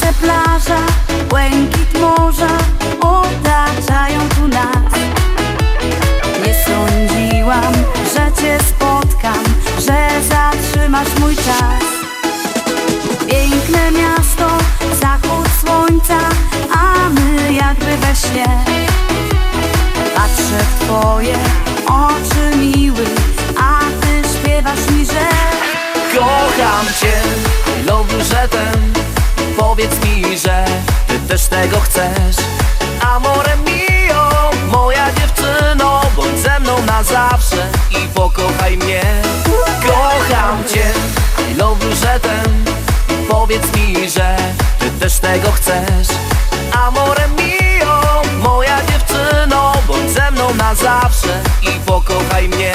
Słońce, plaża, błękit morza Otaczają tu nas. Nie sądziłam, że cię spotkam Że zatrzymasz mój czas. Piękne miasto, zachód słońca A my jakby we śnie. Patrzę w twoje oczy miły A ty śpiewasz mi, że Kocham cię. Tego chcesz. Amore mio, moja dziewczyno Bądź ze mną na zawsze i pokochaj mnie. Kocham cię, I love you, że ten Powiedz mi, że ty też tego chcesz. Amore mio, moja dziewczyno Bądź ze mną na zawsze i pokochaj mnie